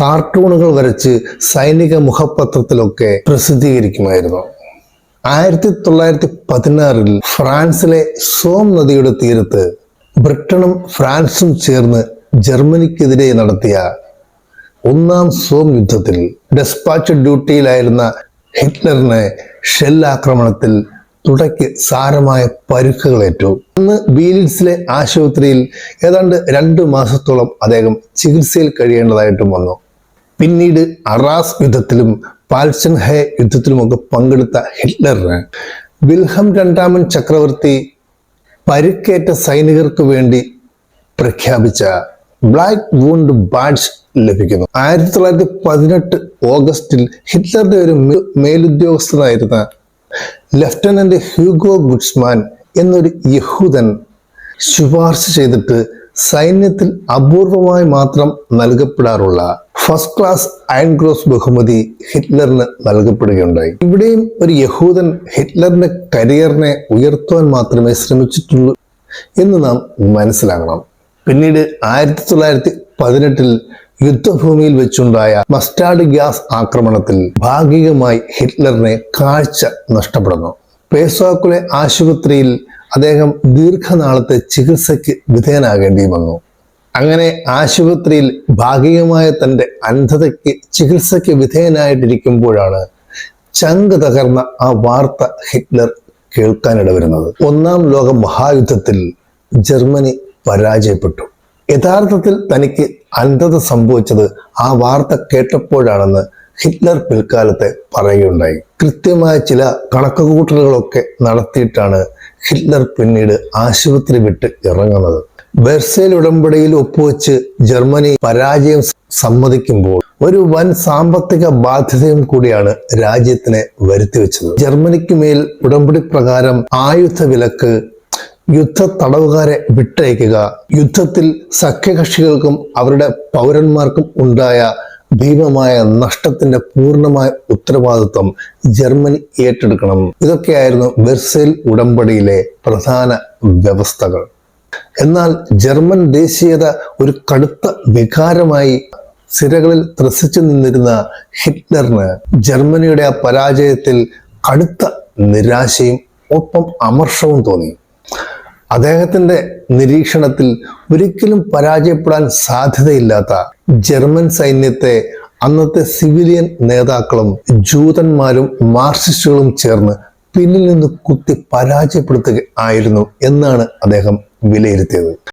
കാർട്ടൂണുകൾ വരച്ച് സൈനിക മുഖപത്രത്തിലൊക്കെ പ്രസിദ്ധീകരിക്കുമായിരുന്നു. ആയിരത്തി തൊള്ളായിരത്തി പതിനാറിൽ ഫ്രാൻസിലെ സോം നദിയുടെ തീരത്ത് ബ്രിട്ടനും ഫ്രാൻസും ചേർന്ന് ജർമ്മനിക്കെതിരെ നടത്തിയ ഒന്നാം സോം യുദ്ധത്തിൽ ഡെസ്പാച്ച് ഡ്യൂട്ടിയിലായിരുന്ന ഹിറ്റ്ലറിനെ ഷെൽ ആക്രമണത്തിൽ തുടയ്ക്ക് സാരമായ പരുക്കുകളേറ്റു. അന്ന് ബീലിഡ്സിലെ ആശുപത്രിയിൽ ഏതാണ്ട് രണ്ടു മാസത്തോളം അദ്ദേഹം ചികിത്സയിൽ കഴിയേണ്ടതായിട്ടും വന്നു. പിന്നീട് അറാസ് യുദ്ധത്തിലും പാൽസൻഹെ യുദ്ധത്തിലുമൊക്കെ പങ്കെടുത്ത ഹിറ്റ്ലറിന് വിൽഹം രണ്ടാമൻ ചക്രവർത്തി പരുക്കേറ്റ സൈനികർക്ക് വേണ്ടി പ്രഖ്യാപിച്ച ബ്ലാക്ക് വൂണ്ട് ബാഡ്ജ് ലഭിക്കുന്നു. ആയിരത്തി തൊള്ളായിരത്തി പതിനെട്ട് ഓഗസ്റ്റിൽ ഹിറ്റ്ലറുടെ ഒരു മേലുദ്യോഗസ്ഥനായിരുന്ന ലഫ്റ്റനന്റ് ഹ്യൂഗോ ഗുഡ്സ്മാൻ എന്നൊരു യഹൂദൻ ശുപാർശ ചെയ്തിട്ട് സൈന്യത്തിൽ അപൂർവമായി മാത്രം നൽകപ്പെടാറുള്ള ഫസ്റ്റ് ക്ലാസ് അയൺ ക്രോസ് ബഹുമതി ഹിറ്റ്ലറിന് നൽകപ്പെടുകയുണ്ടായി. ഇവിടെയും ഒരു യഹൂദൻ ഹിറ്റ്ലറിന്റെ കരിയറിനെ ഉയർത്തുവാൻ മാത്രമേ ശ്രമിച്ചിട്ടുള്ളൂ എന്ന് നാം മനസ്സിലാക്കണം. പിന്നീട് ആയിരത്തി തൊള്ളായിരത്തി പതിനെട്ടിൽ യുദ്ധഭൂമിയിൽ വെച്ചുണ്ടായ മസ്റ്റാർഡ് ഗ്യാസ് ആക്രമണത്തിൽ ഭാഗികമായി ഹിറ്റ്ലറിനെ കാഴ്ച നഷ്ടപ്പെടുന്നു. പേസോക്കുലെ ആശുപത്രിയിൽ അദ്ദേഹം ദീർഘനാളത്തെ ചികിത്സയ്ക്ക് വിധേയനാകേണ്ടി വന്നു. അങ്ങനെ ആശുപത്രിയിൽ ഭാഗികമായ തന്റെ അന്ധതയ്ക്ക് ചികിത്സയ്ക്ക് വിധേയനായിട്ടിരിക്കുമ്പോഴാണ് ചങ്ക് തകർന്ന ആ വാർത്ത ഹിറ്റ്ലർ കേൾക്കാനിടവരുന്നത്. ഒന്നാം ലോക മഹായുദ്ധത്തിൽ ജർമ്മനി പരാജയപ്പെട്ടു. യഥാർത്ഥത്തിൽ തനിക്ക് അന്ധത സംഭവിച്ചത് ആ വാർത്ത കേട്ടപ്പോഴാണെന്ന് ഹിറ്റ്ലർ പിൽക്കാലത്തെ പറയുകയുണ്ടായി. കൃത്യമായ ചില കണക്കുകൂട്ടലുകളൊക്കെ നടത്തിയിട്ടാണ് ഹിറ്റ്ലർ പിന്നീട് ആശുപത്രി വിട്ട് ഇറങ്ങുന്നത്. ബെർസേൽ ഉടമ്പടിയിൽ ഒപ്പുവെച്ച് ജർമ്മനി പരാജയം സമ്മതിക്കുമ്പോൾ ഒരു വൻ സാമ്പത്തിക ബാധ്യതയും കൂടിയാണ് രാജ്യത്തിനെ വരുത്തിവെച്ചത്. ജർമ്മനിക്ക് മേൽ ഉടമ്പടി പ്രകാരം ആയുധ വിലക്ക് യുദ്ധ തടവുകാരെ വിട്ടയക്കുക യുദ്ധത്തിൽ സഖ്യകക്ഷികൾക്കും അവരുടെ പൗരന്മാർക്കും ഉണ്ടായ ഭീമമായ നഷ്ടത്തിന്റെ പൂർണമായ ഉത്തരവാദിത്വം ജർമ്മനി ഏറ്റെടുക്കണം. ഇതൊക്കെയായിരുന്നു ബെർസേൽ ഉടമ്പടിയിലെ പ്രധാന വ്യവസ്ഥകൾ. എന്നാൽ ജർമ്മൻ ദേശീയത ഒരു കടുത്ത വികാരമായി സിരകളിൽ ത്രസിച്ചു നിന്നിരുന്ന ഹിറ്റ്ലറിന് ജർമ്മനിയുടെ ആ പരാജയത്തിൽ കടുത്ത നിരാശയും ഒപ്പം അമർഷവും തോന്നി. അദ്ദേഹത്തിന്റെ നിരീക്ഷണത്തിൽ ഒരിക്കലും പരാജയപ്പെടാൻ സാധ്യതയില്ലാത്ത ജർമ്മൻ സൈന്യത്തെ അന്നത്തെ സിവിലിയൻ നേതാക്കളും ജൂതന്മാരും മാർക്സിസ്റ്റുകളും ചേർന്ന് പിന്നിൽ നിന്ന് കുത്തി പരാജയപ്പെടുത്തുക ആയിരുന്നു എന്നാണ് അദ്ദേഹം വിലയിരുത്തിയത്